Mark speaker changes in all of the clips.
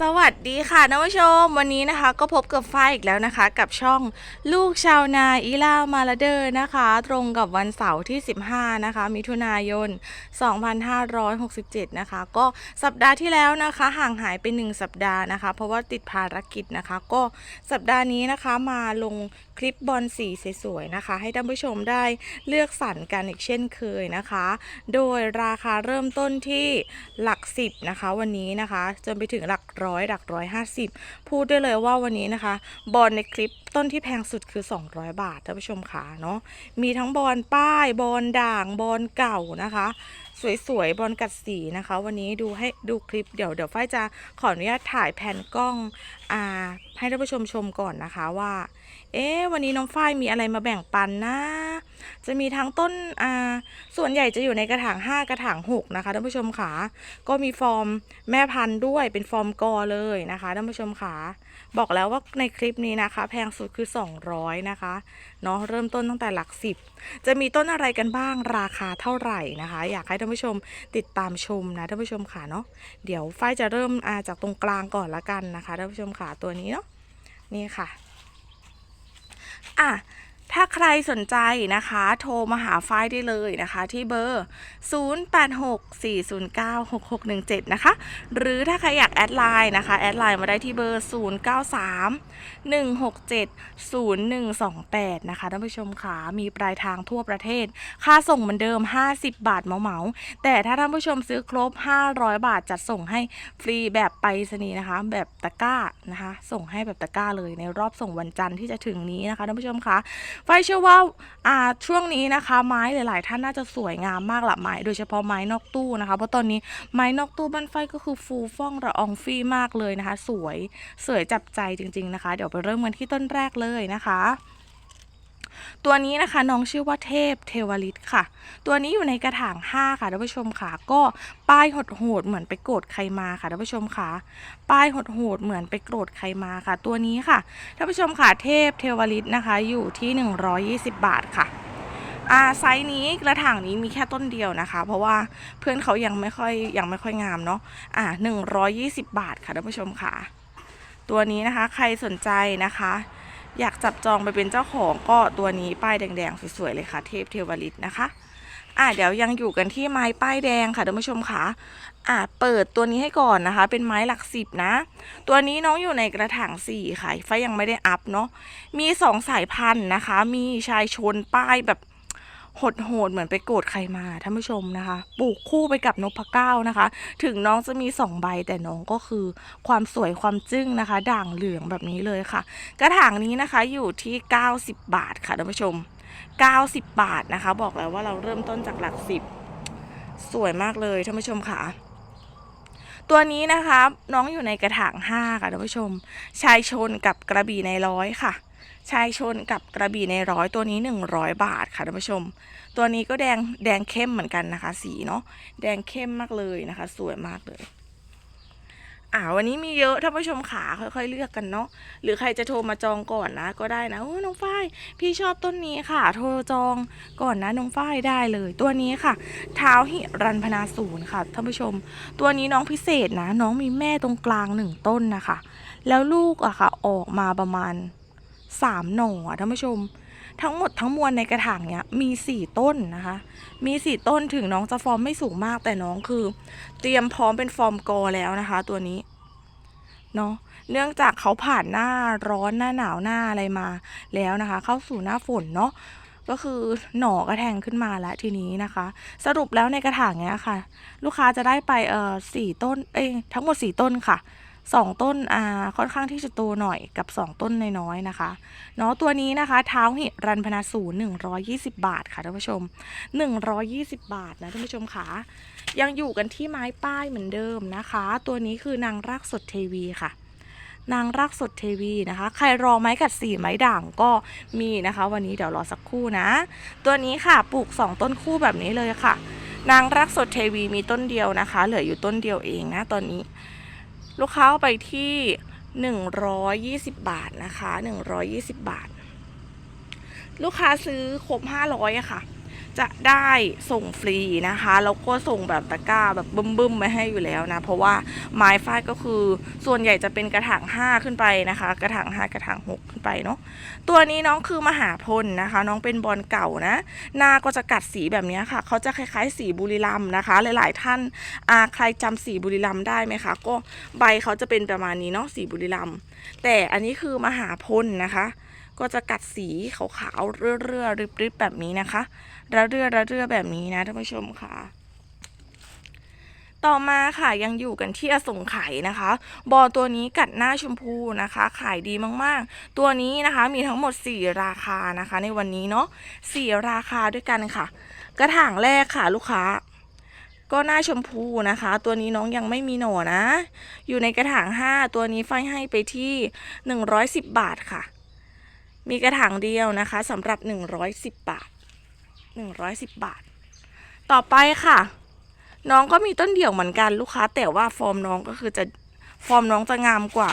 Speaker 1: สวัสดีค่ะท่านผู้ชม วันนี้นะคะ ก็พบกับฝ้ายอีกแล้วนะคะ กับช่องลูกชาวนาอีลามาลาเดอร์นะคะ ตรงกับวันเสาร์ที่ 15 นะคะ มิถุนายน 2567 นะคะ ก็สัปดาห์ที่แล้วนะคะ ห่างหายไป 1 สัปดาห์นะคะ เพราะว่าติดภารกิจนะคะ ก็สัปดาห์นี้นะคะมาลงคลิปบอลสีสวยๆนะคะ ให้ท่านผู้ชมได้เลือกสรรกันอีกเช่นเคยนะคะ โดยราคาเริ่มต้นที่หลักสิบนะคะ วันนี้นะคะ จนไปถึงหลักร้อยหลักร้อยห้าสิบพูดได้เลยว่าวันนี้นะคะ บอลในคลิปต้นที่แพงสุดคือ 200 บาทท่านผู้ชมค่ะเนาะมีทั้งบอลป้าย บอลด่างบอลเก่านะคะ สวยๆบอลกัดสีนะคะ วันนี้ดูให้ดูคลิปเดี๋ยวเดี๋ยวฝ้ายจะขออนุญาตถ่ายแผ่นกล้อง อ่า ให้ท่านผู้ชมชมก่อนนะคะว่า เอ๊ะวันนี้น้องฝ้ายมีอะไรมาแบ่งปันนะ จะมีทั้งต้นอ่าส่วนใหญ่จะอยู่ในกระถาง 5 กระถาง 6 นะคะท่านผู้ชมค่ะก็มีฟอร์มแม่พันธุ์ด้วยเป็นฟอร์มกอเลยนะคะท่านผู้ชมค่ะบอกแล้วว่าในคลิปนี้นะคะ แพงสุดคือ 200 นะคะเนาะเริ่มต้นตั้งแต่หลัก 10 จะมีต้นอะไรกันบ้างราคาเท่าไหร่นะคะ อยากให้ท่านผู้ชมติดตามชมนะท่านผู้ชมค่ะเนาะเดี๋ยวฝ้ายจะเริ่มอาจากตรงกลางก่อนละกันนะคะท่านผู้ชมค่ะตัวนี้เนาะนี่ค่ะอะ ถ้าใครสนใจนะคะ โทรมาหาฝ้ายได้เลยนะคะ ที่เบอร์ 0864096617 นะคะ หรือถ้าใครอยากแอดไลน์นะคะ แอดไลน์มาได้ที่เบอร์ 0931670128 นะคะท่านผู้ชมค่ะมีปลายทางทั่วประเทศ ค่าส่งเหมือนเดิม 50 บาทเหมาๆแต่ถ้าท่านผู้ชมซื้อครบ 500 บาทจัดส่งให้ฟรีแบบไปรษณีย์นะคะ แบบตะกร้านะคะ ส่งให้แบบตะกร้าเลยในรอบส่งวันจันทร์ที่จะถึงนี้นะคะท่านผู้ชมคะไฟเชื่อว่าอ่าช่วงนี้นะคะ ไม้หลาย ๆ ท่านน่าจะสวยงามมากละไม้โดยเฉพาะไม้นอกตู้นะคะ เพราะตอนนี้ไม้นอกตู้บ้านไฟก็คือฟูฟ่องระอองฟี่มากเลยนะคะ สวยสวยจับใจจริง ๆ นะคะ เดี๋ยวไปเริ่มกันที่ต้นแรกเลยนะคะ ตัวนี้นะคะน้องชื่อว่าเทพเทวลิตค่ะ ตัวนี้อยู่ในกระถาง5ค่ะท่านผู้ชมค่ะ ก็ป้ายหดโหดๆเหมือนไปโกรธใครมาค่ะท่านผู้ชมค่ะ ป้ายหดโหดๆเหมือนไปโกรธใครมาค่ะ ตัวนี้ค่ะท่านผู้ชมค่ะเทพเทวลิตนะคะ อยู่ที่ 120 บาทค่ะอ่าไซส์นี้กระถางนี้มีแค่ต้นเดียวนะคะ เพราะว่าเพื่อนเขายังไม่ค่อยยังไม่ค่อยงามเนาะอ่า120 บาทค่ะท่านผู้ชมค่ะ ตัวนี้นะคะใครสนใจนะคะ อยากจับจองไปเป็นเจ้าของก็ตัวนี้ป้ายแดงๆสวยๆเลยค่ะ เทพเทวลิตนะคะอะเดี๋ยวยังอยู่กันที่ไม้ป้ายแดงค่ะท่านผู้ชมค่ะอะเปิดตัวนี้ให้ก่อนนะคะ เป็นไม้หลักสิบนะ ตัวนี้น้องอยู่ในกระถางสี่ค่ะไฟยังไม่ได้อัพเนาะมีสองสายพันธุ์นะคะ มีชายชนป้ายแบบ โหดโหดๆเหมือนไปโกรธใครมาท่านผู้ชมนะคะ ปลูกคู่ไปกับนพเก้านะคะ ถึงน้องจะมีสองใบแต่น้องก็คือความสวยความจึ้งนะคะ ด่างเหลืองแบบนี้เลยค่ะ กระถางนี้นะคะอยู่ที่ 90 บาทค่ะท่านผู้ชม 90 บาทนะคะ บอกแล้วว่าเราเริ่มต้นจากหลักสิบสวยมากเลยท่านผู้ชมค่ะตัวนี้นะคะน้องอยู่ในกระถาง 5 ค่ะท่านผู้ชม ชายชนกับกระบี่ในร้อยค่ะ ชายชนกับกระบี่ในร้อยตัวนี้ 100 บาทค่ะท่านผู้ชม ตัวนี้ก็แดงแดงเข้มเหมือนกันนะคะ สีเนาะแดงเข้มมากเลยนะคะ สวยมากเลยอ่าวันนี้มีเยอะท่านผู้ชมขาค่อยๆเลือกกันเนาะหรือใครจะโทรมาจองก่อนนะ ก็ได้นะโอ้น้องฝ้ายพี่ชอบต้นนี้ค่ะ โทรจองก่อนนะน้องฝ้ายได้เลย ตัวนี้ค่ะ เท้าหิรันพนาศูนย์ค่ะท่านผู้ชม ตัวนี้น้องพิเศษนะ น้องมีแม่ตรงกลางหนึ่งต้นนะคะ แล้วลูกอะค่ะออกมาประมาณ สามหน่อท่านผู้ชม ทั้งหมดทั้งมวลในกระถางเนี้ยมีสี่ต้นนะคะ มีสี่ต้นถึงน้องจะฟอร์มไม่สูงมากแต่น้องคือ เตรียมพร้อมเป็นฟอร์มกอแล้วนะคะ ตัวนี้เนาะเนื่องจากเขาผ่านหน้าร้อนหน้าหนาวหน้าอะไรมาแล้วนะคะ เข้าสู่หน้าฝนเนาะก็คือหน่อกระแทงขึ้นมาแล้วทีนี้นะคะ สรุปแล้วในกระถางเนี้ยค่ะ ลูกค้าจะได้ไปเอ่อสี่ต้นเอ้ทั้งหมดสี่ต้นค่ะ สองต้นอ่าค่อนข้างที่จะโตหน่อยกับสองต้นน้อยๆนะคะเนาะตัวนี้นะคะเท้าหิรันพนาศูนย์หนึ่งร้อยี่สิบาทค่ะท่านผู้ชมหนึ่งร้อยี่สิบาทนะท่านผู้ชมค่ะยังอยู่กันที่ไม้ป้ายเหมือนเดิมนะคะ ตัวนี้คือนางรากสดเทวีค่ะนางรากสดเทวีนะคะ ใครรอไม้กัดสีไม้ด่างก็มีนะคะ วันนี้เดี๋ยวรอสักครู่นะ ตัวนี้ค่ะปลูก 2 ต้นคู่แบบนี้เลยค่ะ นางรากสดเทวีมีต้นเดียวนะคะ เหลืออยู่ต้นเดียวเองนะตอนนี้ ลูกค้าเอาไปที่ 120 บาทนะคะ 120 บาท ลูกค้าซื้อครบ500อะค่ะ จะได้ส่งฟรีนะคะแล้วก็ส่งแบบตะกร้าแบบบึ้มๆมาให้อยู่แล้วนะ เพราะว่าไม้ฟาดก็คือส่วนใหญ่จะเป็นกระถาง5ขึ้นไปนะคะ กระถาง5กระถาง6ขึ้นไปเนาะตัวนี้น้องคือมหาพลนะคะ น้องเป็นบอลเก่านะ หน้าก็จะกัดสีแบบนี้ค่ะเขาจะคล้ายๆสีบุรีรัมนะคะ หลายๆท่านอาใครจำสีบุรีรัมได้ไหมคะก็ใบเขาจะเป็นประมาณนี้เนาะสีบุรีรัมแต่อันนี้คือมหาพลนะคะ ก็จะกัดสีขาวๆเรื่อๆริบๆแบบนี้นะคะระเรื่อระเรื่อแบบนี้นะท่านผู้ชมค่ะ ต่อมาค่ะยังอยู่กันที่อสงไขยนะคะ บอตัวนี้กัดหน้าชมพูนะคะ ขายดีมากๆ ตัวนี้นะคะมีทั้งหมด 4 ราคานะคะ ในวันนี้เนาะ4ราคาด้วยกันค่ะ กระถางแรกค่ะลูกค้าก็หน้าชมพูนะคะ ตัวนี้น้องยังไม่มีหน่อนะ อยู่ในกระถาง 5 ตัวนี้ไฟให้ไปที่ 110 บาทค่ะ มีกระถางเดียวนะคะสำหรับ 110 บาท 110 บาท ต่อไปค่ะ น้องก็มีต้นเดี่ยวเหมือนกันลูกค้า แต่ว่าฟอร์มน้องก็คือจะฟอร์มน้องจะงามกว่า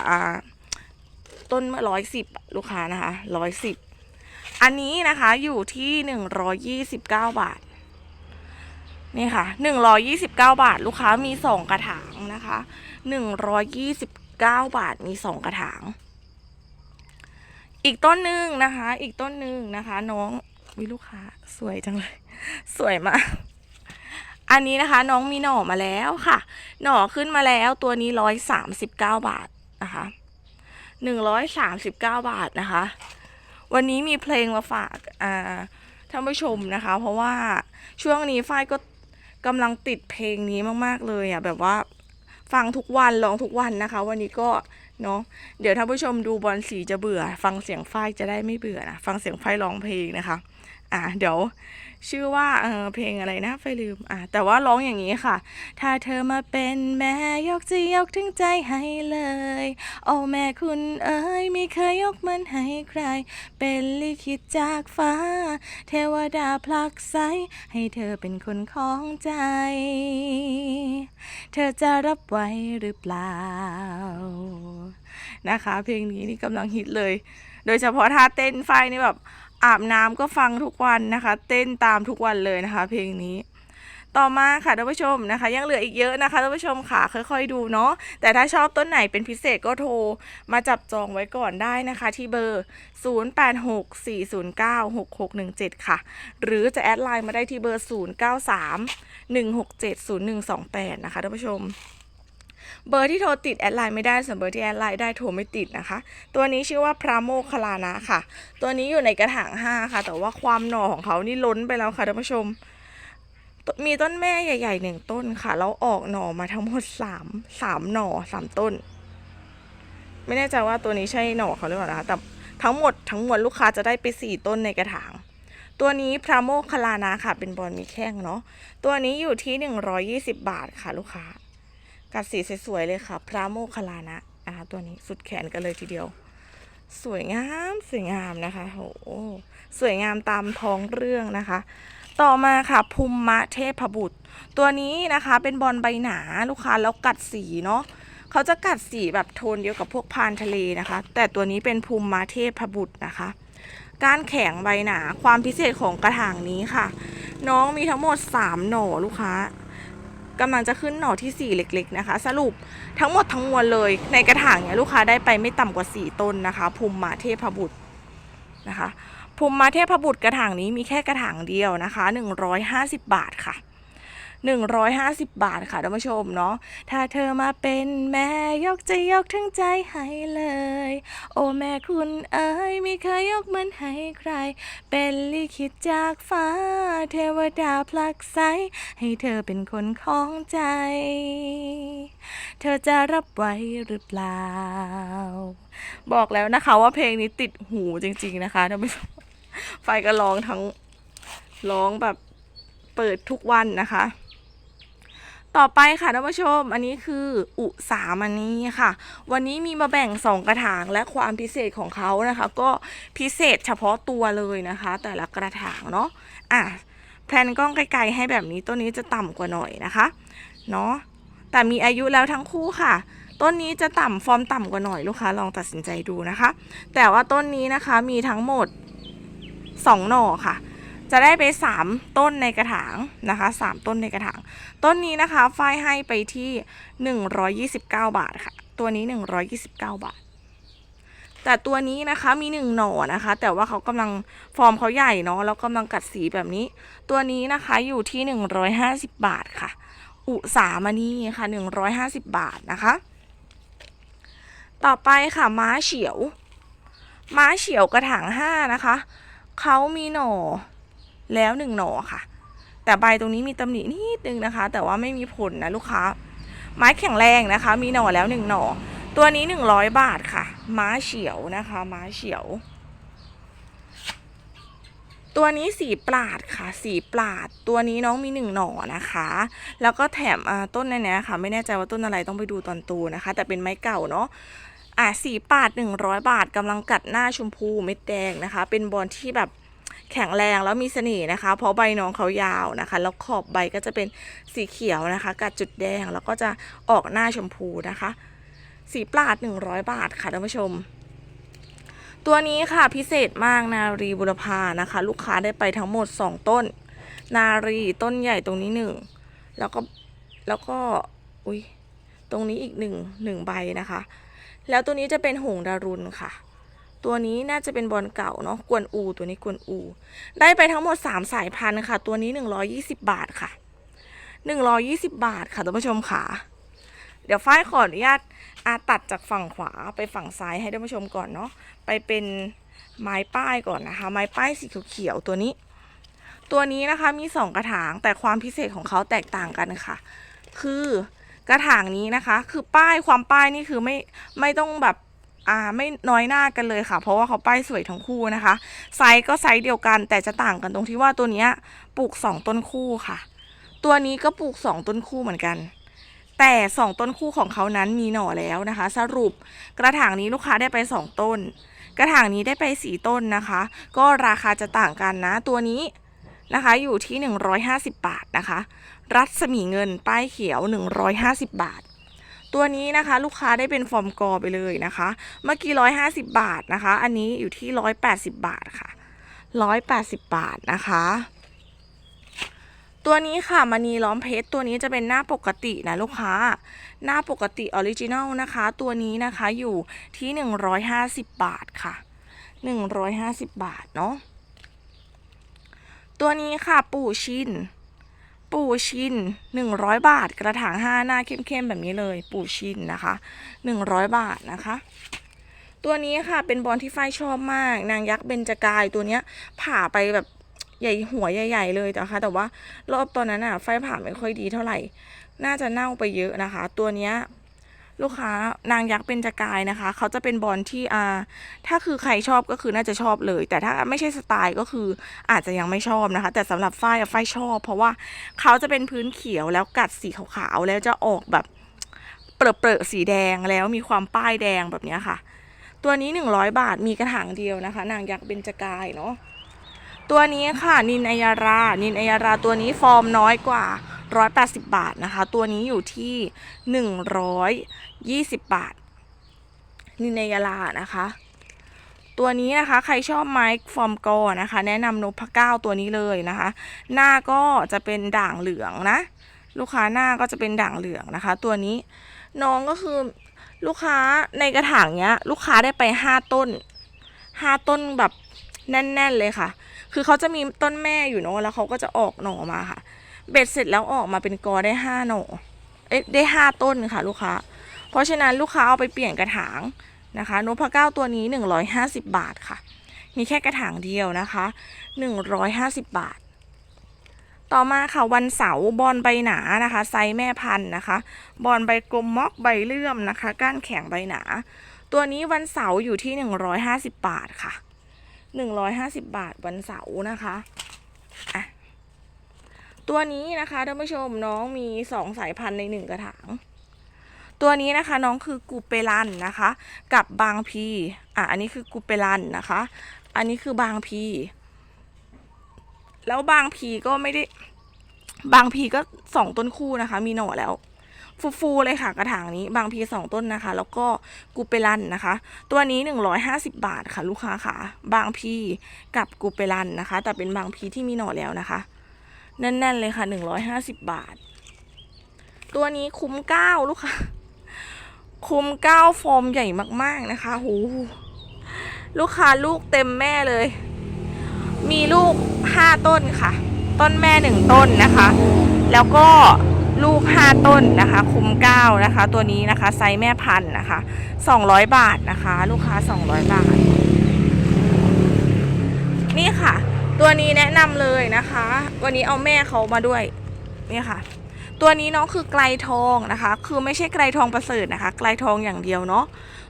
Speaker 1: ต้นเมื่อร้อยสิบลูกค้านะคะร้อยสิบอันนี้นะคะอยู่ที่หนึ่งร้อยี่สิบเก้าบาทนี่ค่ะหนึ่งร้อยี่สิบเก้าบาท ลูกค้ามีสองกระถางนะคะหนึ่งร้อยี่สิบเก้าบาทมีสองกระถาง อีกต้นหนึ่งนะคะ อีกต้นหนึ่งนะคะ น้องวิลูกค้าสวยจังเลย สวยมากอันนี้นะคะน้องมีหน่อมาแล้วค่ะ หน่อขึ้นมาแล้วตัวนี้ร้อยสามสิบเก้าบาทนะคะหนึ่งร้อยสามสิบเก้าบาทนะคะ วันนี้มีเพลงมาฝากอ่าท่านผู้ชมนะคะ เพราะว่าช่วงนี้ฝ้ายก็กำลังติดเพลงนี้มาก ๆ เลยอะแบบว่าฟังทุกวันร้องทุกวันนะคะ วันนี้ก็ เนาะเดี๋ยวท่านผู้ชมดูบอลสีจะเบื่อ ฟังเสียงฝ้ายจะได้ไม่เบื่อนะฟังเสียงฝ้ายร้องเพลงนะคะ อ่าเดี๋ยว ชื่อว่าเออเพลงอะไรนะไฟลืมอะแต่ว่าร้องอย่างนี้ค่ะ ถ้าเธอมาเป็นแม่ยกจะยกถึงใจให้เลยโอ้แม่คุณเอ๋ยไม่เคยยกมันให้ใคร เป็นลิขิตจากฟ้า เทวดาผลักไสให้เธอเป็นคนของใจ เธอจะรับไว้หรือเปล่า นะคะ เพลงนี้นี่กำลังฮิตเลย โดยเฉพาะท่าเต้นไฟนี่แบบ อาบน้ำก็ฟังทุกวันนะคะ เต้นตามทุกวันเลยนะคะ เพลงนี้ต่อมาค่ะท่านผู้ชมนะคะ ยังเหลืออีกเยอะนะคะท่านผู้ชมค่ะค่อยๆดูเนาะแต่ถ้าชอบต้นไหนเป็นพิเศษก็โทรมาจับจองไว้ก่อนได้นะคะ ที่เบอร์ 0864096617 ค่ะ หรือจะแอดไลน์มาได้ที่เบอร์ 0931670128 นะคะท่านผู้ชม เบอร์ที่โทรติดแอดไลน์ไม่ได้ส่วนเบอร์ที่แอดไลน์ได้โทรไม่ติดนะคะ ตัวนี้ชื่อว่าพระโมคคลานะค่ะ ตัวนี้อยู่ในกระถาง5ค่ะ แต่ว่าความหน่อของเขานี่ล้นไปแล้วค่ะท่านผู้ชม มีต้นแม่ใหญ่ๆหนึ่งต้นค่ะแล้วออกหน่อมาทั้งหมดสามสามหน่อสามต้น ไม่แน่ใจว่าตัวนี้ใช่หน่อเขาหรือเปล่านะคะแต่ทั้งหมดทั้งมวลลูกค้าจะได้ไปสี่ต้นในกระถาง ตัวนี้พระโมคคลานะค่ะ เป็นบอลมีแข้งเนาะตัวนี้อยู่ที่หนึ่งร้อยี่สิบบาทค่ะลูกค้า กัดสีสวยๆเลยค่ะ พระโมคคัลลานะนะคะตัวนี้สุดแขนกันเลยทีเดียว สวยงามสวยงามนะคะโหสวยงามตามท้องเรื่องนะคะ ต่อมาค่ะภูมิมะเทพบุตร ตัวนี้นะคะเป็นบอลใบหนาลูกค้าแล้วกัดสีเนาะเขาจะกัดสีแบบโทนเดียวกับพวกพานทะเลนะคะ แต่ตัวนี้เป็นภูมิมะเทพบุตรนะคะ ก้านแข็งใบหนาความพิเศษของกระถางนี้ค่ะ น้องมีทั้งหมด 3 หน่อลูกค้า กำลังจะขึ้นหน่อที่ 4 เล็ก ๆ นะคะ สรุปทั้งหมดทั้งมวลเลย ในกระถางเนี่ยลูกค้าได้ไปไม่ต่ำกว่า 4 ต้นนะคะภูมิมาเทพบุตรนะคะภูมิมาเทพบุตรกระถางนี้มีแค่กระถางเดียวนะคะ 150 บาทค่ะ 150 บาทค่ะท่านผู้ชมเนาะถ้าเธอมาเป็นแม่ยกจะยกทั้งใจให้เลย โอ้แม่คุณเอ๋ยไม่เคยยกมันให้ใคร เป็นลิขิตจากฟ้า เทวดาผลักไสให้เธอเป็นคนของใจ เธอจะรับไว้หรือเปล่า บอกแล้วนะคะว่าเพลงนี้ติดหูจริง ๆนะคะท่านผู้ชมไฟก็ร้องทั้งร้องแบบเปิดทุกวันนะคะ ต่อไปค่ะท่านผู้ชม อันนี้คืออุสามณีค่ะ วันนี้มีมาแบ่งสองกระถางและความพิเศษของเขานะคะ ก็พิเศษเฉพาะตัวเลยนะคะ แต่ละกระถางเนาะอะแพลนกล้องไกลๆให้แบบนี้ต้นนี้จะต่ำกว่าหน่อยนะคะเนาะแต่มีอายุแล้วทั้งคู่ค่ะ ต้นนี้จะต่ำฟอร์มต่ำกว่าหน่อยลูกค้าลองตัดสินใจดูนะคะ แต่ว่าต้นนี้นะคะมีทั้งหมด 2 หน่อค่ะ จะได้ไปสามต้นในกระถางนะคะสามต้นในกระถาง ต้นนี้นะคะฝ้ายให้ไปที่หนึ่งร้อยี่สิบเก้าบาทค่ะ ตัวนี้หนึ่งร้อยี่สิบเก้าบาท แต่ตัวนี้นะคะมีหนึ่งหน่อนะคะ แต่ว่าเขากำลังฟอร์มเขาใหญ่เนาะแล้วกำลังกัดสีแบบนี้ ตัวนี้นะคะอยู่ที่หนึ่งร้อยห้าสิบบาทค่ะ อุสามณีค่ะหนึ่งร้อยห้าสิบบาทนะคะ ต่อไปค่ะม้าเฉียว ม้าเฉียวกระถางห้านะคะเขามีหน่อ แล้วหนึ่งหน่อค่ะ แต่ใบตรงนี้มีตำหนินิดนึงนะคะ แต่ว่าไม่มีผลนะลูกค้า ไม้แข็งแรงนะคะ มีหน่อแล้วหนึ่งหน่อ ตัวนี้หนึ่งร้อยบาทค่ะ ม้าเฉียวนะคะ ม้าเฉียว ตัวนี้สีปลาดค่ะ สีปลาด ตัวนี้น้องมีหนึ่งหน่อนะคะ แล้วก็แถมต้นในนี้ค่ะ ไม่แน่ใจว่าต้นอะไรต้องไปดูตอนตูนะคะ แต่เป็นไม้เก่าเนาะอะสีปาด 100 บาทกำลังกัดหน้าชมพูเม็ดแดงนะคะ เป็นบอลที่แบบ แข็งแรงแล้วมีเสน่ห์นะคะ เพราะใบน้องเขายาวนะคะ แล้วขอบใบก็จะเป็นสีเขียวนะคะ กัดจุดแดงแล้วก็จะออกหน้าชมพูนะคะ สีปลาด 100 บาทค่ะท่านผู้ชม ตัวนี้ค่ะพิเศษมากนารีบุรพานะคะ ลูกค้าได้ไปทั้งหมด 2 ต้น นารีต้นใหญ่ตรงนี้หนึ่งแล้วก็แล้วก็อุ้ยตรงนี้อีกหนึ่งหนึ่งใบนะคะ แล้วตัวนี้จะเป็นหงดารุณค่ะ ตัวนี้น่าจะเป็นบอลเก่าเนาะกวนอูตัวนี้กวนอู ได้ไปทั้งหมด 3 สายพันธุ์ค่ะ ตัวนี้ 120 บาทค่ะ 120 บาทค่ะท่านผู้ชมค่ะ เดี๋ยวฝ้ายขออนุญาตอาตัดจากฝั่งขวาไปฝั่งซ้ายให้ท่านผู้ชมก่อนเนาะไปเป็นไม้ป้ายก่อนนะคะ ไม้ป้ายสีเขียวๆตัวนี้ ตัวนี้นะคะมี 2 กระถางแต่ความพิเศษของเขาแตกต่างกันค่ะ คือกระถางนี้นะคะ คือป้ายความป้ายนี่คือไม่ไม่ต้องแบบ อ่าไม่น้อยหน้ากันเลยค่ะ เพราะว่าเขาป้ายสวยทั้งคู่นะคะ ไซส์ก็ไซส์เดียวกัน แต่จะต่างกันตรงที่ว่าตัวนี้ปลูก 2 ต้นคู่ค่ะ ตัวนี้ก็ปลูก 2 ต้นคู่เหมือนกัน แต่ 2 ต้นคู่ของเขานั้นมีหน่อแล้วนะคะ สรุปกระถางนี้ลูกค้าได้ไป 2 ต้น กระถางนี้ได้ไป 4 ต้นนะคะ ก็ราคาจะต่างกันนะ ตัวนี้นะคะอยู่ที่ 150 บาทนะคะ รัศมีเงินป้ายเขียว 150 บาท ตัวนี้นะคะลูกค้าได้เป็นฟอร์มกอไปเลยนะคะ เมื่อกี้150บาทนะคะ อันนี้อยู่ที่180บาทค่ะ180บาทนะคะตัวนี้ค่ะมณีล้อมเพชรตัวนี้จะเป็นหน้าปกตินะลูกค้า หน้าปกติออริจินัลนะคะ ตัวนี้นะคะอยู่ที่ 150 บาทค่ะ 150 บาทเนาะตัวนี้ค่ะปู่ชิน ปู่ชิน 100 บาท กระถาง5หน้าเข้มๆแบบนี้เลย ปู่ชินนะคะ 100 บาทนะคะ ตัวนี้ค่ะเป็นบอลที่ฝ้ายชอบมาก นางยักษ์เบญจกายตัวเนี้ยผ่าไปแบบใหญ่หัวใหญ่ ๆ เลยนะคะ แต่ว่ารอบตอนนั้นอะไฟผ่าไม่ค่อยดีเท่าไหร่ น่าจะเน่าไปเยอะนะคะ ตัวเนี้ย ลูกค้านางยักษ์เบญจกายนะคะ เขาจะเป็นบอลที่อ่าถ้าคือใครชอบก็คือน่าจะชอบเลย แต่ถ้าไม่ใช่สไตล์ก็คืออาจจะยังไม่ชอบนะคะ แต่สำหรับฝ้ายฝ้ายชอบ เพราะว่าเขาจะเป็นพื้นเขียวแล้วกัดสีขาวๆแล้วจะออกแบบเปรอะๆสีแดงแล้วมีความป้ายแดงแบบนี้ค่ะ ตัวนี้ 100 บาทมีกระถางเดียวนะคะ นางยักษ์เบญจกายเนาะตัวนี้ค่ะนินอัยารา นินอัยาราตัวนี้ฟอร์มน้อยกว่า 180 บาทนะคะ ตัวนี้อยู่ที่ 120 บาท นินยารานะคะ ตัวนี้นะคะใครชอบไม้ฟอร์มกอนะคะ แนะนำนพเก้าตัวนี้เลยนะคะ หน้าก็จะเป็นด่างเหลืองนะ ลูกค้าหน้าก็จะเป็นด่างเหลืองนะคะ ตัวนี้น้องก็คือลูกค้าในกระถางเนี้ย ลูกค้าได้ไปห้าต้นห้าต้นแบบแน่น ๆ เลยค่ะ คือเขาจะมีต้นแม่อยู่เนาะแล้วเขาก็จะออกหน่อมาค่ะ เบ็ดเสร็จแล้วออกมาเป็นกอได้ห้าหน่อเอ๊ะได้ห้าต้นค่ะลูกค้า เพราะฉะนั้นลูกค้าเอาไปเปลี่ยนกระถางนะคะนพเก้าตัวนี้150บบาทค่ะ มีแค่กระถางเดียวนะคะ150บบาท ต่อมาค่ะวันเสาร์บอลใบหนานะคะไซส์แม่พันธุ์นะคะ บอลใบกลมมอกใบเลื่อมนะคะ ก้านแข็งใบหนา ตัวนี้วันเสาร์อยู่ที่150บบาทค่ะ150บาทวันเสาร์นะคะอะ ตัวนี้นะคะท่านผู้ชมน้องมีสองสายพันธุ์ในหนึ่งกระถาง ตัวนี้นะคะน้องคือกูเปรันนะคะ กับบางพีอะอันนี้คือกูเปรันนะคะ อันนี้คือบางพีแล้วบางพีก็ไม่ได้บางพีก็สองต้นคู่นะคะ มีหน่อแล้ว ฟูๆเลยค่ะกระถางนี้ บางพีสองต้นนะคะ แล้วก็กูเปรันนะคะ ตัวนี้150บาทค่ะ ลูกค้าค่ะ บางพีกับกูเปรันนะคะ แต่เป็นบางพีที่มีหน่อแล้วนะคะ แน่น ๆ เลยค่ะ 150 บาท ตัวนี้คุ้มเก้าลูกค้าคุ้มเก้าฟอร์มใหญ่มากๆนะคะหูลูกค้าลูกเต็มแม่เลย มีลูกห้าต้นค่ะ ต้นแม่หนึ่งต้นนะคะ แล้วก็ลูกห้าต้นนะคะ คุ้มเก้านะคะ ตัวนี้นะคะ ไซส์แม่พันธุ์นะคะสองร้อยบาทนะคะ ลูกค้าสองร้อยบาท นี่ค่ะ ตัวนี้แนะนำเลยนะคะ วันนี้เอาแม่เขามาด้วยนี่ค่ะ ตัวนี้น้องคือไกลทองนะคะ คือไม่ใช่ไกลทองประเสริฐนะคะ ไกลทองอย่างเดียวเนาะ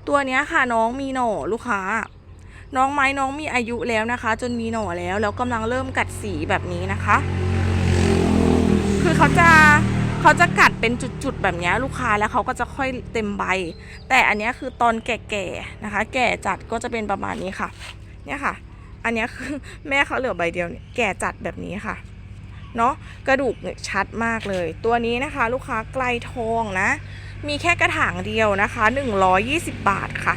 Speaker 1: ตัวเนี้ยค่ะน้องมีหน่อลูกค้า น้องไม้น้องมีอายุแล้วนะคะ จนมีหน่อแล้วแล้วกำลังเริ่มกัดสีแบบนี้นะคะ คือเขาจะเขาจะกัดเป็นจุดๆแบบนี้ลูกค้าแล้วเขาก็จะค่อยเต็มใบ แต่อันเนี้ยคือตอนแก่ๆนะคะ แก่จัดก็จะเป็นประมาณนี้ค่ะ เนี่ยค่ะ อันนี้คือแม่เขาเหลือใบเดียวเนี่ยแก่จัดแบบนี้ค่ะเนาะกระดูกเนี่ยชัดมากเลย ตัวนี้นะคะลูกค้าไกลทองนะ มีแค่กระถางเดียวนะคะ 120 บาทค่ะ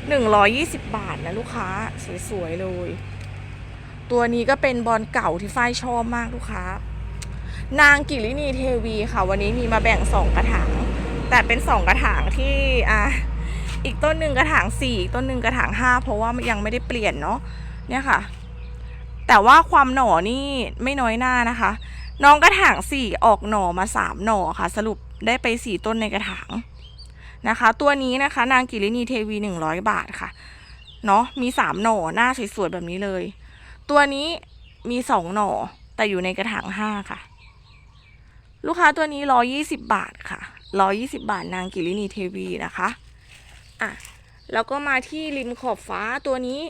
Speaker 1: 120 บาทนะลูกค้าสวยๆเลย ตัวนี้ก็เป็นบอลเก่าที่ฝ้ายชอบมากลูกค้า นางกิรินีเทวีค่ะ วันนี้มีมาแบ่งสองกระถาง แต่เป็นสองกระถางที่อะอีกต้นหนึ่งกระถางสี่อีกต้นหนึ่งกระถางห้าเพราะว่ายังไม่ได้เปลี่ยนเนาะ เนี่ยค่ะ แต่ว่าความหน่อนี่ไม่น้อยหน้านะคะ น้องกระถางสี่ออกหน่อมาสามหน่อค่ะ สรุปได้ไปสี่ต้นในกระถางนะคะ ตัวนี้นะคะนางกิรินีเทวีหนึ่งร้อยบาทค่ะเนาะมีสามหน่อหน้าสวยๆแบบนี้เลย ตัวนี้มีสองหน่อแต่อยู่ในกระถางห้าค่ะ ลูกค้าตัวนี้ร้อยี่สิบบาทค่ะร้อยี่สิบาทนางกิรินีเทวีนะคะอะแล้วก็มาที่ริมขอบฟ้าตัวนี้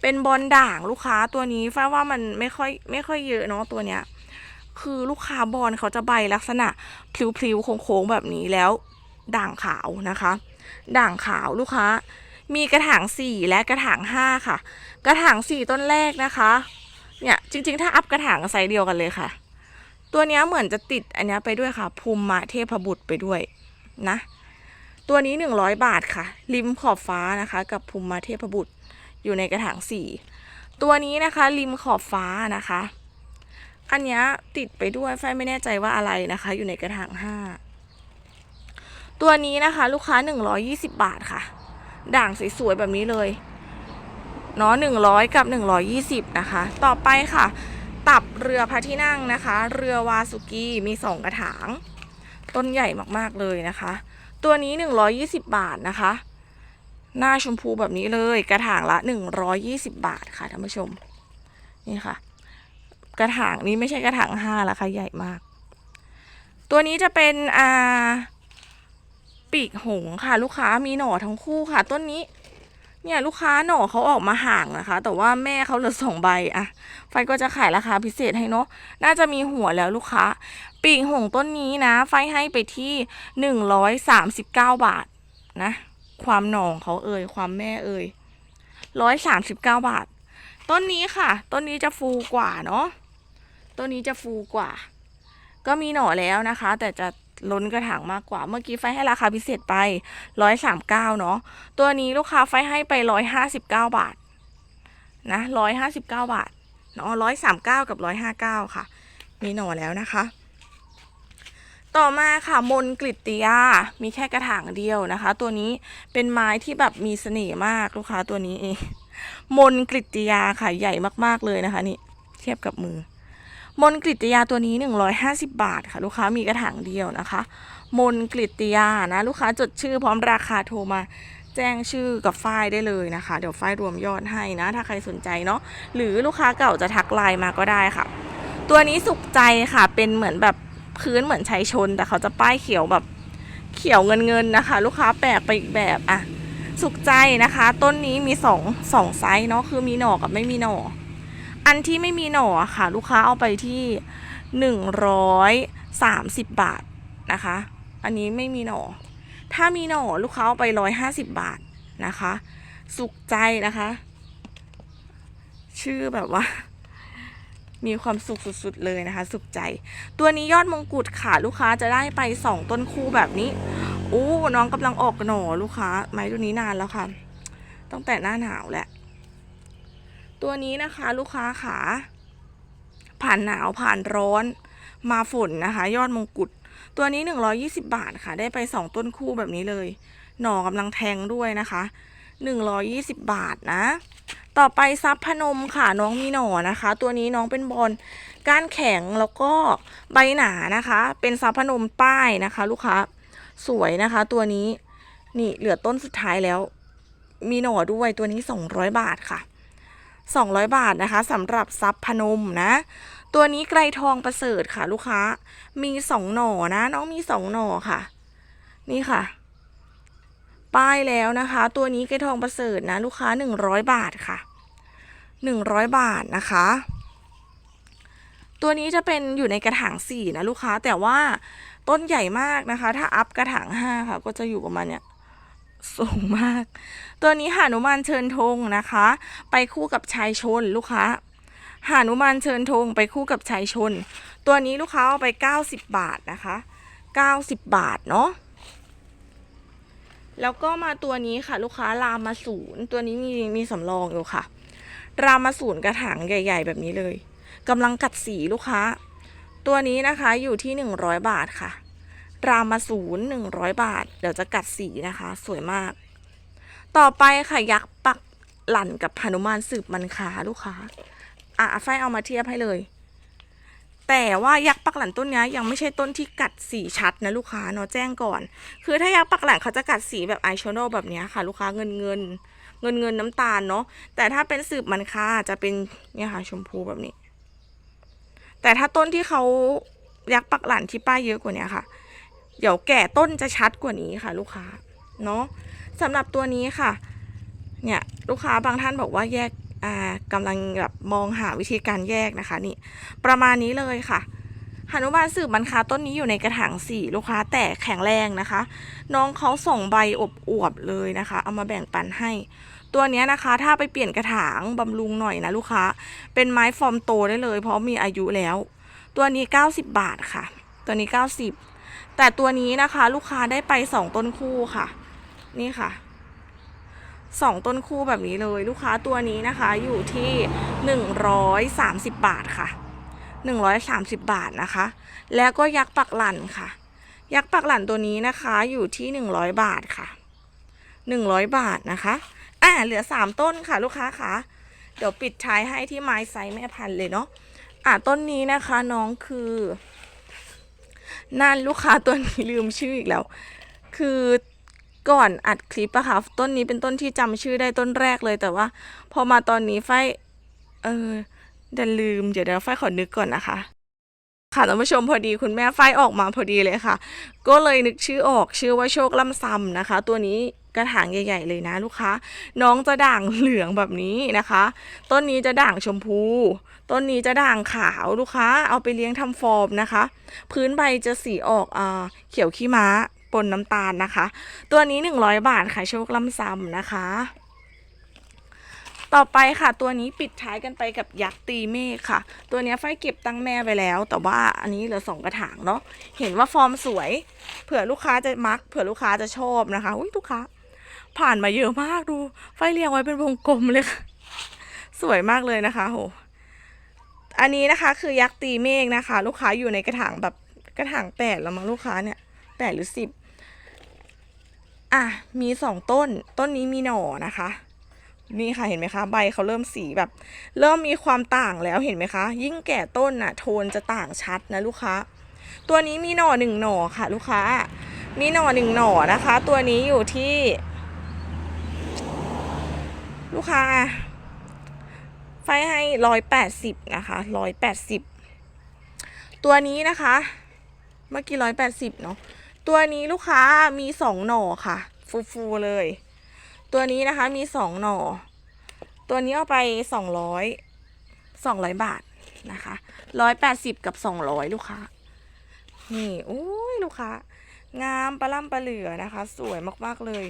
Speaker 1: เป็นบอลด่างลูกค้าตัวนี้ฝ้าว่ามันไม่ค่อยไม่ค่อยเยอะเนาะตัวเนี้ย คือลูกค้าบอลเขาจะใบลักษณะพลิ้วๆโค้งๆแบบนี้แล้ว ด่างขาวนะคะ ด่างขาวลูกค้า มีกระถางสี่และกระถางห้าค่ะ กระถางสี่ต้นแรกนะคะ เนี่ยจริง ๆ ถ้าอัพกระถางไซส์เดียวกันเลยค่ะ ตัวนี้เหมือนจะติดอันนี้ไปด้วยค่ะ ภูมิมาเทพบุตรไปด้วยนะตัวนี้หนึ่งร้อยบาทค่ะ ริมขอบฟ้านะคะ กับภูมิมาเทพบุตร อยู่ในกระถางสี่ตัวนี้นะคะริมขอบฟ้านะคะ อันนี้ติดไปด้วยไฟไม่แน่ใจว่าอะไรนะคะ อยู่ในกระถางห้าตัวนี้นะคะ ลูกค้าหนึ่งร้อยี่สิบาทค่ะ ด่างสวยๆแบบนี้เลยเนาะหนึ่งร้อยกับหนึ่งร้อยี่สิบนะคะ ต่อไปค่ะ ตับเรือพระที่นั่งนะคะ เรือวาสุกีมีสองกระถาง ต้นใหญ่มากๆเลยนะคะ ตัวนี้หนึ่งร้อยี่สิบาทนะคะ หน้าชมพูแบบนี้เลยกระถางละหนึ่งร้อยี่สิบาทค่ะท่านผู้ชม นี่ค่ะ กระถางนี้ไม่ใช่กระถางห้าละค่ะใหญ่มาก ตัวนี้จะเป็นอ่าปีกหงค่ะ ลูกค้ามีหน่อทั้งคู่ค่ะ ต้นนี้ เนี่ยลูกค้าหน่อเขาออกมาห่างนะคะ แต่ว่าแม่เขาเหลือสองใบอะไฟก็จะขายราคาพิเศษให้เนาะน่าจะมีหัวแล้วลูกค้า ปีกหงต้นนี้นะ ไฟให้ไปที่หนึ่งร้อยสามสิบเก้าบาทนะ ความหนองเขาเอ่ยความแม่เอ่ยร้อยสามสิบเก้าบาท ต้นนี้ค่ะ ต้นนี้จะฟูกว่าเนาะต้นนี้จะฟูกว่า ก็มีหน่อแล้วนะคะ แต่จะล้นกระถางมากกว่า เมื่อกี้ไฟให้ราคาพิเศษไปร้อยสามเก้าเนาะ ตัวนี้ลูกค้าไฟให้ไปร้อยห้าสิบเก้าบาทนะร้อยห้าสิบเก้าบาทเนาะร้อยสามเก้ากับร้อยห้าเก้าค่ะ มีหน่อแล้วนะคะ ต่อมาค่ะมนกลิตติยา มีแค่กระถางเดียวนะคะ ตัวนี้เป็นไม้ที่แบบมีเสน่ห์มากลูกค้าตัวนี้เองมนกลิตติยาค่ะใหญ่มากๆเลยนะคะนี่เทียบกับมือ มนกลิตติยาตัวนี้ 150 บาทค่ะ ลูกค้ามีกระถางเดียวนะคะ มนกลิตติยานะ ลูกค้าจดชื่อพร้อมราคาโทรมาแจ้งชื่อกับฝ้ายได้เลยนะคะ เดี๋ยวฝ้ายรวมยอดให้นะ ถ้าใครสนใจเนาะหรือลูกค้าเก่าจะทักไลน์มาก็ได้ค่ะ ตัวนี้สุขใจค่ะเป็นเหมือนแบบ พื้นเหมือนชัยชน แต่เขาจะป้ายเขียวแบบเขียวเงินเงินๆนะคะ ลูกค้าแปลกไปอีกแบบอะสุขใจนะคะ ต้นนี้มีสองสองไซส์เนาะคือมีหน่อกับไม่มีหน่อ อันที่ไม่มีหน่อค่ะ ลูกค้าเอาไปที่หนึ่งร้อยสามสิบบาทนะคะ อันนี้ไม่มีหน่อ ถ้ามีหน่อลูกค้าเอาไปร้อยห้าสิบบาทนะคะ สุขใจนะคะ ชื่อแบบว่า มีความสุขสุดๆเลยนะคะ สุขใจ ตัวนี้ยอดมงกุฎค่ะ ลูกค้าจะได้ไป 2 ต้นคู่แบบนี้อู้น้องกำลังออกหน่อลูกค้า ไม้ตัวนี้นานแล้วค่ะ ตั้งแต่หน้าหนาวแหละตัวนี้นะคะ ลูกค้าขาผ่านหนาวผ่านร้อน มาฝนนะคะ ยอดมงกุฎตัวนี้ 120 บาทค่ะ ได้ไป 2 ต้นคู่แบบนี้เลย หน่อกำลังแทงด้วยนะคะ 120 บาทนะ ต่อไปซับพนมค่ะน้องมีหน่อนะคะ ตัวนี้น้องเป็นบอลก้านแข็งแล้วก็ใบหนานะคะ เป็นซับพนมป้ายนะคะ ลูกค้าสวยนะคะ ตัวนี้นี่เหลือต้นสุดท้ายแล้ว มีหน่อด้วยตัวนี้ 200 บาทค่ะ 200 บาทนะคะสำหรับซับพนมนะ ตัวนี้ไกรทองประเสริฐค่ะ ลูกค้า มีสองหน่อนะ น้องมีสองหน่อค่ะ นี่ค่ะ ป้ายแล้วนะคะ ตัวนี้ไกรทองประเสริฐนะลูกค้า 100 บาทค่ะ 100 บาทนะคะ ตัวนี้จะเป็นอยู่ในกระถางสี่นะลูกค้าแต่ว่าต้นใหญ่มากนะคะ ถ้าอัพกระถางห้าค่ะก็จะอยู่ประมาณเนี้ยสูงมาก ตัวนี้หานุมานเชิญธงนะคะ ไปคู่กับชายชนลูกค้าหานุมานเชิญธงไปคู่กับชายชน ตัวนี้ลูกค้าเอาไป 90 บาทนะคะ 90 บาทเนาะ แล้วก็มาตัวนี้ค่ะ ลูกค้ารามาศูนย์ตัวนี้มีมีสำรองอยู่ค่ะ รามาศูนย์กระถางใหญ่ ๆ แบบนี้เลยกำลังกัดสีลูกค้า ตัวนี้นะคะอยู่ที่ 100 บาทค่ะ รามาศูนย์หนึ่งร้อยบาท เดี๋ยวจะกัดสีนะคะ สวยมาก ต่อไปค่ะยักษ์ปักหลั่นกับพนุมานสืบมันคาลูกค้า อะไฟเอามาเทียบให้เลย แต่ว่ายักษ์ปักหลันต้นนี้ยังไม่ใช่ต้นที่กัดสีชัดนะลูกค้าเนาะแจ้งก่อน คือถ้ายักษ์ปักหลันเขาจะกัดสีแบบอายแชโดว์แบบนี้ค่ะ ลูกค้าเงินเงินเงินเงินน้ำตาลเนาะแต่ถ้าเป็นสืบมันค่าจะเป็นเนี่ยค่ะชมพูแบบนี้ แต่ถ้าต้นที่เขายักษ์ปักหลันที่ป้ายเยอะกว่านี้ค่ะ เดี๋ยวแก่ต้นจะชัดกว่านี้ค่ะ ลูกค้าเนาะสำหรับตัวนี้ค่ะ เนี่ยลูกค้าบางท่านบอกว่าแยก กำลังแบบมองหาวิธีการแยกนะคะนี่ประมาณนี้เลยค่ะหนุมานสืบมันคาต้นนี้อยู่ในกระถางสี่ลูกค้าแต่แข็งแรงนะคะ น้องเขาส่งใบอบอวบเลยนะคะ เอามาแบ่งปันให้ ตัวนี้นะคะถ้าไปเปลี่ยนกระถางบำรุงหน่อยนะลูกค้า เป็นไม้ฟอร์มโตได้เลย เพราะมีอายุแล้ว ตัวนี้ 90 บาทค่ะ ตัวนี้ 90 แต่ตัวนี้นะคะลูกค้าได้ไป 2 ต้นคู่ค่ะ นี่ค่ะ 2 ต้นคู่แบบนี้เลย ลูกค้าตัวนี้นะคะอยู่ที่ 130 บาทค่ะ 130 บาทนะคะ แล้วก็ยักษ์ปักหลันค่ะ ยักษ์ปักหลันตัวนี้นะคะอยู่ที่ 100 บาทค่ะ 100 บาทนะคะอ่าเหลือ 3 ต้นค่ะลูกค้าคะเดี๋ยวปิดท้ายให้ที่ไม้ไซส์แม่พันธุ์เลยเนาะอะต้นนี้นะคะน้องคือนั่นลูกค้าตัวนี้ลืมชื่ออีกแล้ว คือ ก่อนอัดคลิปอะค่ะ ต้นนี้เป็นต้นที่จำชื่อได้ต้นแรกเลยแต่ว่า พอมาตอนนี้ไฟเออเดันลืมเดี๋ยวเดี๋ยวไฟขอนึกก่อนนะคะ ค่ะท่านผู้ชมพอดีคุณแม่ไฟออกมาพอดีเลยค่ะ ก็เลยนึกชื่อออกชื่อว่าโชคล่ำซำนะคะ ตัวนี้กระถางใหญ่ ๆ เลยนะลูกค้า น้องจะด่างเหลืองแบบนี้นะคะ ต้นนี้จะด่างชมพู ต้นนี้จะด่างขาวลูกค้า เอาไปเลี้ยงทำฟอร์มนะคะ พื้นใบจะสีออกอ่าเขียวขี้ม้า ปนน้ำตาลนะคะ ตัวนี้ 100 บาทค่ะโชคล่ำซำนะคะ ต่อไปค่ะตัวนี้ปิดท้ายกันไปกับยักษ์ตีเมฆค่ะ ตัวนี้ไฟเก็บตั้งแม่ไปแล้ว แต่ว่าอันนี้เหลือสองกระถางเนาะเห็นว่าฟอร์มสวย เผื่อลูกค้าจะมัก เผื่อลูกค้าจะชอบนะคะอุ้ยลูกค้าผ่านมาเยอะมากดูไฟเรียงไว้เป็นวงกลมเลยค่ะ สวยมากเลยนะคะโหอันนี้นะคะคือยักษ์ตีเมฆนะคะ ลูกค้าอยู่ในกระถางแบบกระถางแปดแล้วมั้งลูกค้าเนี่ย แปดหรือสิบอะมีสองต้น ต้นนี้มีหน่อนะคะ นี่ค่ะเห็นไหมคะ ใบเขาเริ่มสีแบบ เริ่มมีความต่างแล้วเห็นไหมคะ ยิ่งแก่ต้นน่ะ โทนจะต่างชัดนะลูกค้า ตัวนี้มีหน่อหนึ่งหน่อค่ะ ลูกค้า มีหน่อหนึ่งหน่อนะคะ ตัวนี้อยู่ที่ ลูกค้า ไฟให้ร้อยแปดสิบนะคะร้อยแปดสิบตัวนี้นะคะ เมื่อกี้ร้อยแปดสิบเนาะ ตัวนี้ลูกค้ามีสองหน่อค่ะ ฟูๆเลย ตัวนี้นะคะมีสองหน่อ ตัวนี้เอาไปสองร้อยสองร้อยบาทนะคะร้อยแปดสิบกับสองร้อยลูกค้า นี่โอ้ยลูกค้างามปลาล่ำปลาเหลือนะคะ สวยมากๆเลย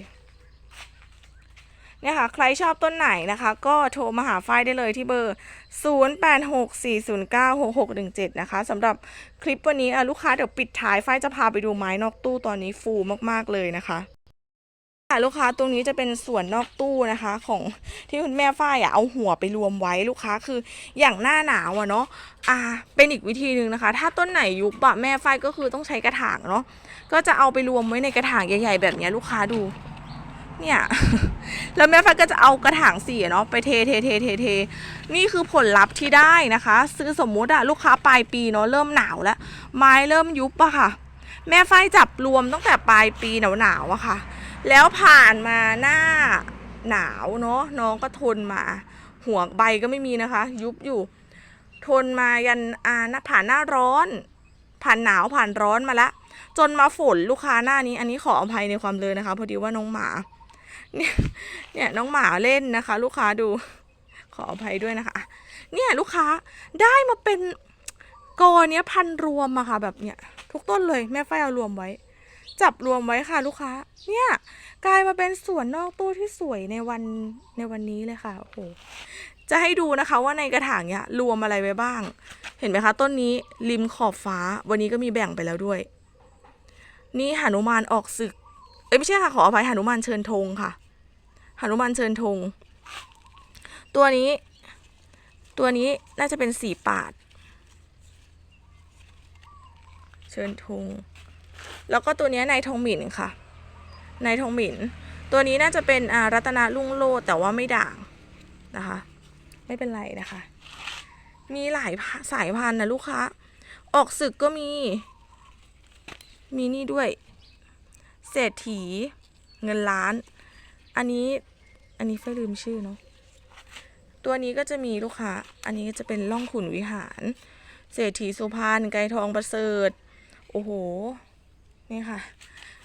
Speaker 1: เนี่ยค่ะใครชอบต้นไหนนะคะ ก็โทรมาหาฝ้ายได้เลยที่เบอร์ 0864096617 นะคะสำหรับคลิปวันนี้อะลูกค้าเดี๋ยวปิดท้ายฝ้ายจะพาไปดูไม้นอกตู้ตอนนี้ฟูมากๆเลยนะคะค่ะลูกค้าตรงนี้จะเป็นส่วนนอกตู้นะคะของที่คุณแม่ฝ้ายอะเอาหัวไปรวมไว้ลูกค้าคืออย่างหน้าหนาวอะเนาะอ่าเป็นอีกวิธีหนึ่งนะคะ ถ้าต้นไหนยุบอะแม่ฝ้ายก็คือต้องใช้กระถางเนาะก็จะเอาไปรวมไว้ในกระถางใหญ่ ๆ แบบนี้ลูกค้าดู เนี่ยแล้วแม่ฟ้าก็จะเอากระถางสีเนาะไปเทเทเทเทเทนี่คือผลลัพธ์ที่ได้นะคะ ซื้อสมมุติอะลูกค้าปลายปีเนาะเริ่มหนาวแล้ว ไม้เริ่มยุบอะค่ะ แม่ฝ้ายจับรวมตั้งแต่ปลายปีหนาวหนาวๆอะค่ะ แล้วผ่านมาหน้าหนาวเนาะน้องก็ทนมา หัวใบก็ไม่มีนะคะ ยุบอยู่ ทนมายันอ่าหน้าผ่านหน้าร้อน ผ่านหนาวผ่านร้อนมาละจนมาฝนลูกค้าหน้านี้ อันนี้ขออภัยในความเลยนะคะ พอดีว่าน้องหมา เนี่ยเนี่ยน้องหมาเล่นนะคะ ลูกค้าดู ขออภัยด้วยนะคะ เนี่ยลูกค้าได้มาเป็นกอเนี้ยพันรวมอะค่ะ แบบเนี้ยทุกต้นเลยแม่ฝ้ายเอารวมไว้ จับรวมไว้ค่ะ ลูกค้า เนี่ยกลายมาเป็นสวนนอกตู้ที่สวยในวันในวันนี้เลยค่ะโอ้โหจะให้ดูนะคะว่าในกระถางเนี้ยรวมอะไรไว้บ้าง เห็นไหมคะ ต้นนี้ริมขอบฟ้า วันนี้ก็มีแบ่งไปแล้วด้วย นี่หนุมานออกศึก เอ้ยไม่ใช่ค่ะขออภัยหนุมานเชิญธงค่ะ หนุมานเชิญธง ตัวนี้ ตัวนี้น่าจะเป็นสีปาด เชิญธง แล้วก็ตัวนี้นายทองหมิ่นค่ะ นายทองหมิ่น ตัวนี้น่าจะเป็นอ่ารัตนาลุ่งโลดแต่ว่าไม่ด่างนะคะ ไม่เป็นไรนะคะ มีหลายสายพันธุ์นะลูกค้า ออกศึกก็มี มีนี่ด้วย เศรษฐีเงินล้าน อันนี้อันนี้ไฟลืมชื่อเนาะตัวนี้ก็จะมีลูกค้า อันนี้ก็จะเป็นล่องขุนวิหาร เศรษฐีสุพรรณไกรทองประเสริฐ โอ้โห นี่ค่ะ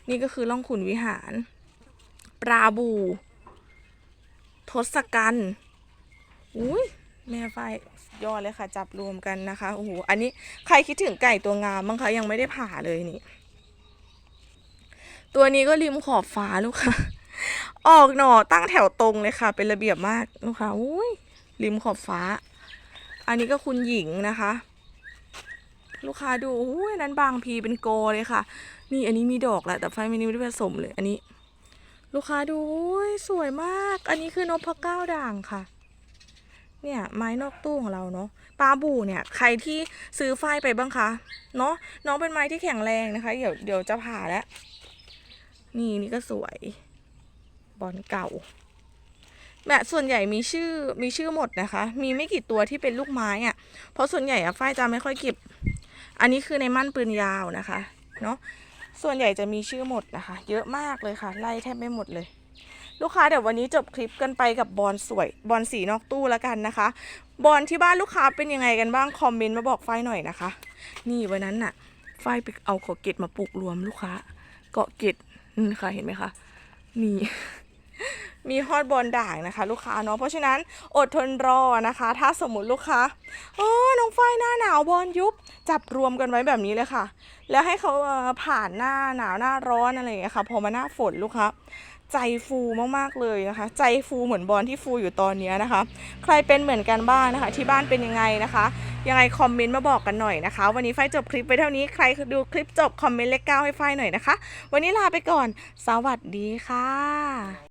Speaker 1: นี่ก็คือล่องขุนวิหาร ปราบู ทศกัณฐ์อุ้ยแม่ไฟยอดเลยค่ะ จับรวมกันนะคะ โอ้โห อันนี้ใครคิดถึงไก่ตัวงามบ้างคะ ยังไม่ได้ผ่าเลยนี่ ตัวนี้ก็ริมขอบฟ้าลูกค่ะ ออกหน่อตั้งแถวตรงเลยค่ะ เป็นระเบียบมากลูกค่ะอุ้ยริมขอบฟ้า อันนี้ก็คุณหญิงนะคะ ลูกค้าดูอุ้ยนั้นบางพีเป็นโกเลยค่ะ นี่อันนี้มีดอกแหละแต่ไฟไม่ได้ผสมเลยอันนี้ ลูกค้าดูอุ้ยสวยมาก อันนี้คือนพเก้าด่างค่ะเนี่ยไม้นอกตู้ของเราเนาะปลาบูเนี่ยใครที่ซื้อฝ้ายไปบ้างคะเนาะน้องเป็นไม้ที่แข็งแรงนะคะ เดี๋ยวเดี๋ยวจะผ่าแล้ว นี่นี่ก็สวย บอลเก่าแบบส่วนใหญ่มีชื่อมีชื่อหมดนะคะ มีไม่กี่ตัวที่เป็นลูกไม้อะ่ะ เพราะส่วนใหญ่อะฝ้ายจะไม่ค่อยเก็บ อันนี้คือในมั่นปืนยาวนะคะ เนาะส่วนใหญ่จะมีชื่อหมดนะคะ เยอะมากเลยค่ะ ไล่แทบไม่หมดเลย ลูกค้าเดี๋ยววันนี้จบคลิปกันไปกับบอลสวยบอลสีนอกตู้แล้วกันนะคะ บอลที่บ้านลูกค้าเป็นยังไงกันบ้างคอมเมนต์มาบอกฝ้ายหน่อยนะคะ นี่วันนั้นน่ะฝ้ายไปเอาเกาะเกตมาปลูกรวมลูกค้า เกาะเกตนี่ค่ะเห็นไหมคะมี มีฮอตบอลด่างนะคะ ลูกค้าเนาะเพราะฉะนั้นอดทนรอนะคะ ถ้าสมมติลูกค้าโอ้น้องฝ้ายหน้าหนาวบอลยุบจับรวมกันไว้แบบนี้เลยค่ะ แล้วให้เขาผ่านหน้าหนาวหน้าร้อนอะไรอย่างเงี้ยค่ะ พอมาหน้าฝนลูกค้าใจฟูมากๆเลยนะคะ ใจฟูเหมือนบอลที่ฟูอยู่ตอนนี้นะคะ ใครเป็นเหมือนกันบ้างนะคะ ที่บ้านเป็นยังไงนะคะ ยังไงคอมเมนต์มาบอกกันหน่อยนะคะ วันนี้ฝ้ายจบคลิปไปเท่านี้ใครดูคลิปจบคอมเมนต์เลขเก้าให้ฝ้ายหน่อยนะคะ วันนี้ลาไปก่อน สวัสดีค่ะ